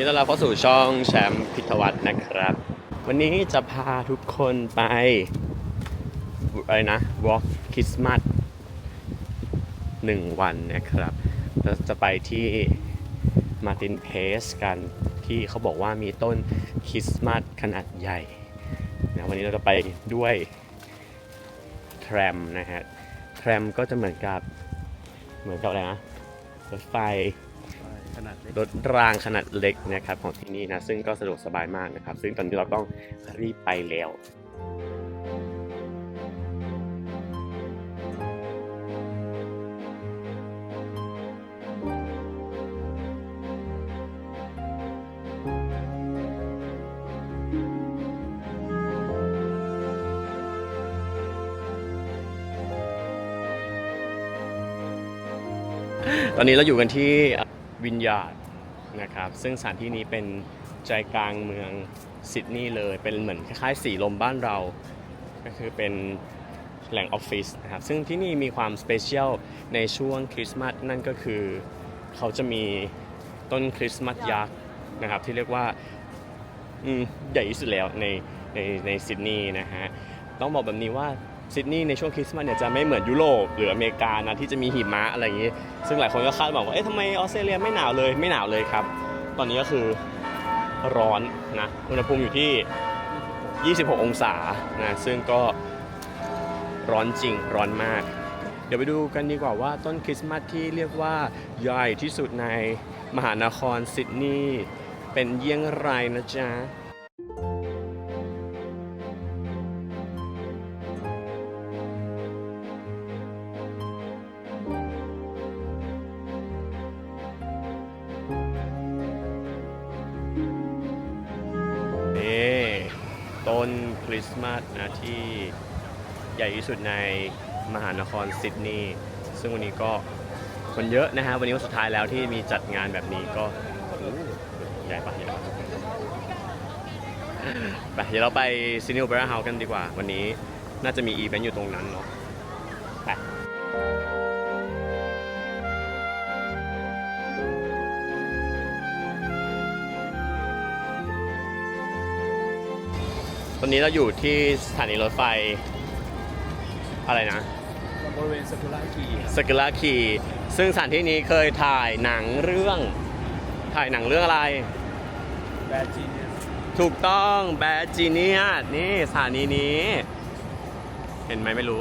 นี่ต้อนรับเข้าสู่ช่องแชมป์พิทวัฒน์นะครับ วันนี้จะพาทุกคนไปอะไรนะ Walk Christmas หนึ่งวันนะครับเราจะไปที่มาตินเพสกันที่เขาบอกว่ามีต้นคริสต์มาสขนาดใหญ่นะวันนี้เราจะไปด้วยแทรมนะฮะแทรมก็จะเหมือนกับเหมือนกับอะไรนะรถไฟ ขนาดเล็กรถรางขนาดเล็กนะครับของที่นี่นะซึ่งก็สะดวกสบายมากนะครับ ซึ่งตอนนี้เราต้องรีบไปแล้วตอนนี้เราอยู่กันที่ วินยาร์ดนะครับซึ่งสถานที่นี้เป็นใจกลางเมืองซิดนีย์เลยเป็นเหมือนคล้ายๆสีลมบ้านเรา ก็คือเป็นแหล่งออฟฟิศนะครับซึ่งที่นี่มีความสเปเชียลในช่วงคริสต์มาสนั่นก็คือเขาจะมีต้นคริสต์มาสยักษ์นะครับที่เรียกว่าใหญ่ที่สุดแล้วในในในซิดนีย์นะฮะต้องบอกแบบนี้ว่า ซิดนีย์ในช่วงคริสต์มาสเนี่ยจะไม่เหมือนยุโรปหรืออเมริกานะที่จะมีหิมะอะไรอย่างนี้ ซึ่งหลายคนก็คาดหวังว่าเอ๊ะทำไมออสเตรเลียไม่หนาวเลยไม่หนาวเลยครับ ตอนนี้ก็คือร้อนนะอุณหภูมิอยู่ที่ 26 องศานะซึ่งก็ร้อนจริงร้อนมาก เดี๋ยวไปดูกันดีกว่าว่าต้นคริสต์มาสที่เรียกว่าใหญ่ที่สุดในมหานครซิดนีย์เป็นเยี่ยงไรนะจ๊ะ ต้นคริสต์มาสนะที่ใหญ่ที่สุดในมหานครซิดนีย์ซึ่งวันนี้ก็คนเยอะนะฮะวันนี้วันสุดท้ายแล้วที่มีจัดงานแบบนี้ก็ใหญ่ปะใหญ่ปะไปเดี๋ยวเราไปซินิวเบร์เฮากันดีกว่า วันนี้น่าจะมีอีเวนต์อยู่ตรงนั้นเนาะ ตอนนี้เราอยู่ที่สถานีรถไฟ อะไรนะบริเวณซากุระคีสกิลาคีซึ่งสถานที่นี้เคยถ่ายหนังเรื่อง ถ่ายหนังเรื่องอะไร แบดจีเนียสถูกต้องแบดจีเนียนี่สถานีนี้ เห็นไหมไม่รู้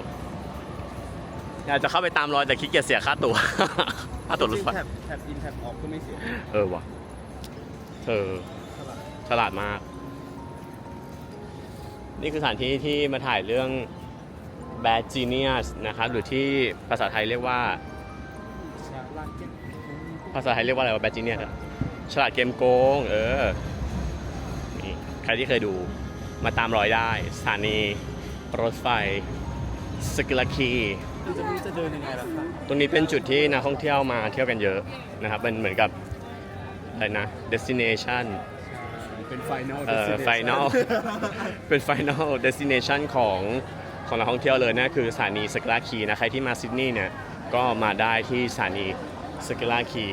อยากจะเข้าไปตามรอยแต่ขี้เกียจเสียค่าตั๋ว ค่าตั๋วรถไฟแท็บแท็บอินแท็บออกก็ไม่เสีย เออว่ะเออเท่าไหร่ฉลาดมาก นี่คือสถานที่ที่มาถ่ายเรื่อง Bad Genius นะครับหรือที่ภาษาไทยเรียกว่า ภาษาไทยเรียกว่าอะไรวะ Bad Genius อะฉลาดเกมโกง เออนี่ใครที่เคยดูมาตามรอยได้ สถานีรถไฟสกิลาคีจะรู้จะเดินยังไงล่ะครับตรงนี้เป็นจุดที่นักท่องเที่ยวมาเที่ยวกันเยอะนะครับเป็นเหมือนกับอะไรนะ destination เป็นไฟนอลเอ่อ final เป็น final destination ของของนักท่องเที่ยวเลยนะคือสถานีสกิลาคีนะ ใครที่มาซิดนีย์เนี่ย ก็มาได้ที่สถานีสกิลาคี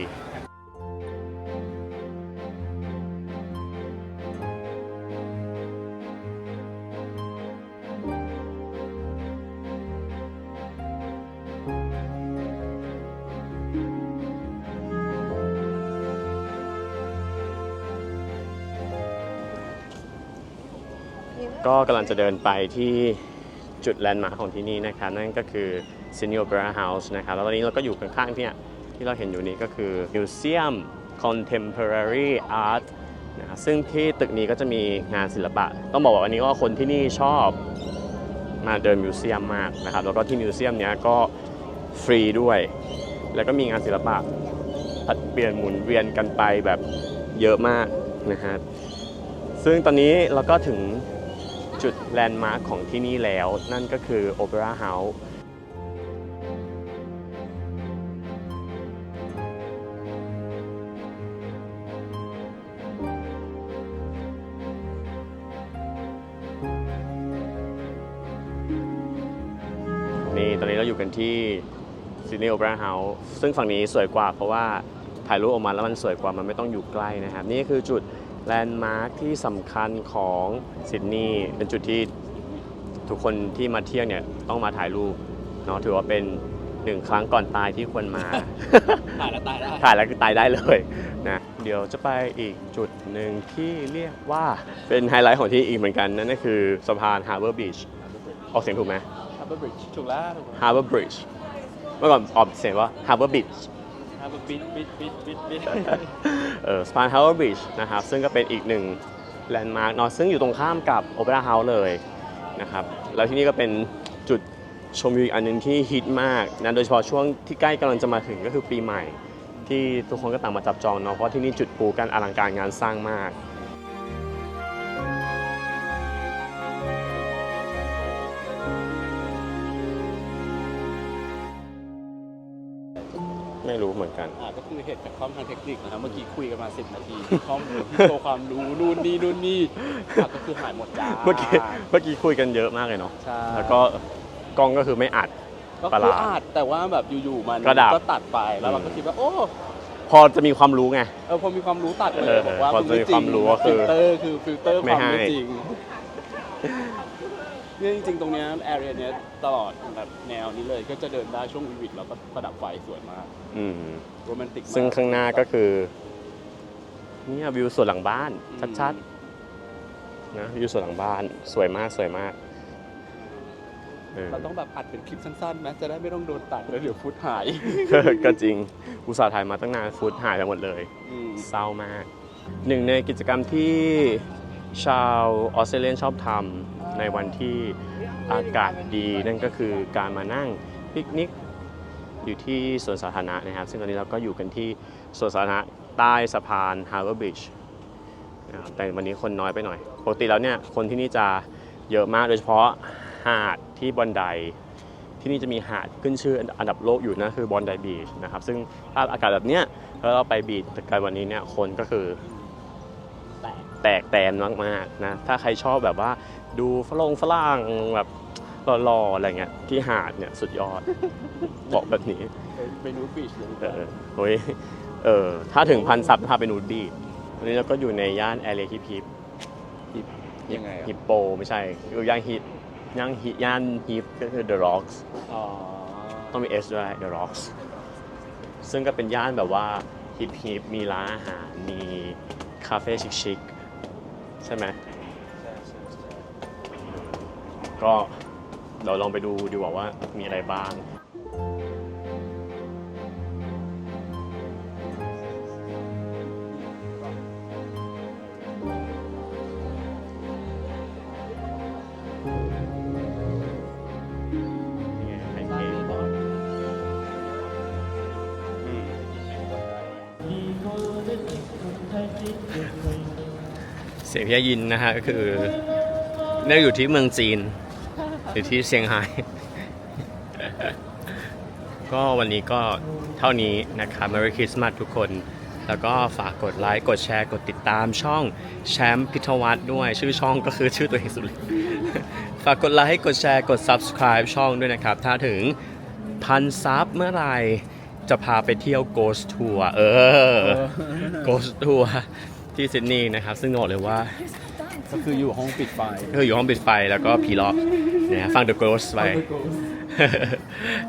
ก็กำลังจะเดินไปที่จุดแลนด์มาร์คของที่นี่นะครับนั่นก็คือ s e n i o r Opera House นะครับแล้วตอนนี้เราก็อยู่ข้างๆที่เนี่ยที่เราเห็นอยู่นี้ก็คือ Museum Contemporary Art นะครับซึ่งที่ตึกนี้ก็จะมีงานศิลปะ ต้องบอกว่าวันนี้ก็คนที่นี่ชอบมาเดินมิวเซียมมากนะครับ แล้วก็ที่มิวเซียมเนี้ยก็ฟรีด้วย แล้วก็มีงานศิลปะผัดเปลี่ยนหมุนเวียนกันไปแบบเยอะมากนะฮะซึ่งตอนนี้เราก็ถึง จุดแลนด์มาร์คของที่นี่แล้ว นั่นก็คือ Opera House นี่ตอนนี้เราอยู่กันที่ Sydney Opera House ซึ่งฝั่งนี้สวยกว่าเพราะว่าถ่ายรูปออกมาแล้วมันสวยกว่ามันไม่ต้องอยู่ใกล้นะครับ นี่คือจุด แลนด์มาร์คที่สำคัญของซิดนีย์เป็นจุดที่ทุกคนที่มาเที่ยวเนี่ยต้องมาถ่ายรูปเนาะถือว่าเป็นหนึ่งครั้งก่อนตายที่ควรมา ถ่ายแล้วตายได้ถ่ายแล้วคือตายได้เลยนะเดี๋ยวจะไปอีกจุดหนึ่งที่เรียกว่าเป็นไฮไลท์ของที่อีกเหมือนกัน นั่นก็คือสะพาน Harbour Beach ออกเสียงถูกไหมฮับเบิร์บริดจ์ถูกแล้วถูกแล้ว Harbour Bridge เมื่อก่อนออกเสียงว่า Harbour Beach ฮับเบิร์บิดบิดบิดบิดบิด เออสะพาน Harbour Bridge นะครับซึ่งก็เป็นอีกหนึ่งแลนด์มาร์กเนาะซึ่งอยู่ตรงข้ามกับ Opera House เลยนะครับแล้วที่นี่ก็เป็นจุดชมวิวอีกอันหนึงที่ฮิตมากนะโดยเฉพาะช่วงที่ใกล้กำลังจะมาถึงก็คือปีใหม่ ที่ทุกคนก็ต่างมาจับจองเนาะเพราะที่นี่จุดปูกันอลังการงานสร้างมาก ไม่รู้เหมือนกัน อ่าก็คือเหตุจากความทางเทคนิคนะครับเมื่อกี้คุยกันมา 10 นาทีข้อมูลโชว์ความรู้นู่นนี่นู่นนี่อะก็คือหายหมดจ้าเมื่อกี้เมื่อกี้คุยกันเยอะมากเลยเนาะใช่แล้วก็กล้องก็คือไม่อัด ก็ประหคือลาดอาจแต่ว่าแบบอยู่ๆมันก็ดับตัดไปแล้วเราก็คิดว่าโอ้พอจะมีความรู้ไง เออพอมีความรู้ตัดไปเลเอยอบอกว่าพอจะมีความรู้ก็คือฟิลเตอร์คือฟิลเตอร์ไม่ความให้ ไม่จริง เนี่ยจริงๆ ตรงเนี้แอเรียเนี้ยตลอดแบบแนวนี้เลยก็จะเดินได้ช่วงวิวิดแล้วก็ประดับไฟสวยมากอืมโรแมนติกมกซึ่งข้างหน้าก็คือเนี่ยวิวสวนหลังบ้าน ชัดๆนะวิวสวนหลังบ้านสวยมากสวยมากเออ เราต้องแบบอัดเป็นคลิปสั้นๆนะจะได้ไม่ต้องโดนตัดแล้วเดี๋ยวฟุตหาย ก็จริง อุตส่าห์ถ่ายมาตั้งนานฟุตหายไปหมดเลย อืมเศร้ามาก หนึ่งในกิจกรรมที่ชาวออสเตรเลียนชอบทำ ในวันที่อากาศดีนั่นก็คือการมานั่งปิกนิกอยู่ที่สวนสาธารณะนะครับ ซึ่งตอนนี้เราก็อยู่กันที่สวนสาธารณะใต้สะพาน Harbour Bridge นะครับแต่วันนี้คนน้อยไปหน่อย ปกติแล้วเนี่ยคนที่นี่จะเยอะมากโดยเฉพาะหาดที่บอนไดที่นี่จะมีหาดขึ้นชื่ออันดับโลกอยู่นะคือบอนไดบีชนะครับซึ่งภาพอากาศแบบเนี้ยแล้วเราไปบีชกันวันนี้เนี่ยคนก็คือ แตกแตกแตนมากๆนะ ถ้าใครชอบแบบว่าดูฝรั่งฝรั่งแบบหล่อๆอะไรเงี้ยที่หาดเนี่ยสุดยอด บอกแบบนี้ไปนูบีชเลยเออเฮ้ยเออถ้าถึงพันซับพาไปนูดบีชวันนี้เราก็อยู่ในย่านแอเรียฮิปฮิปยังไงอะฮิปโปไม่ใช่คือย่างฮิปย่างฮิย่านฮิปก็คือ The Rocks อ๋อต้องมี S ด้วย The Rocks ซึ่งก็เป็นย่านแบบว่าฮิปฮิปมีร้านอาหารมีคาเฟ่ชิคๆใช่ไหมก็เดี๋ยวลองไปดูดีกว่าว่ามีอะไรบ้างนี่ไงไข่เค็มอืมเสียงที่ได้ยินนะฮะก็คือเนี่ยอยู่ที่เมืองจีน อยู่ที่เซี่ยงไฮ้ก็วันนี้ก็เท่านี้นะครับ Merry Christmas ทุกคน แล้วก็ฝากกดไลค์กดแชร์กดติดตามช่องแชมป์พิทวัฒน์ด้วยชื่อช่องก็คือชื่อตัวเองสุดเลยฝากกดไลค์กดแชร์กด subscribe ช่องด้วยนะครับ ถ้าถึงพันซับเมื่อไหร่จะพาไปเที่ยว Ghost Tour เออ Ghost Tour ที่ ซิดนีย์นะครับ ซึ่งบอกเลยว่าก็คืออยู่ห้องปิดไฟก็อยู่ห้องปิดไฟแล้วก็ผีหลอกนะฮะฟัง The Ghost ไป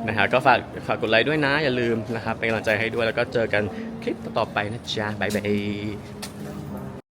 นะฮะก็ฝากฝากกดไลค์ด้วยนะ อย่าลืมนะครับ เป็นกำลังใจให้ด้วยแล้วก็เจอกันคลิปต่อๆไปนะจ๊ะบ๊ายบาย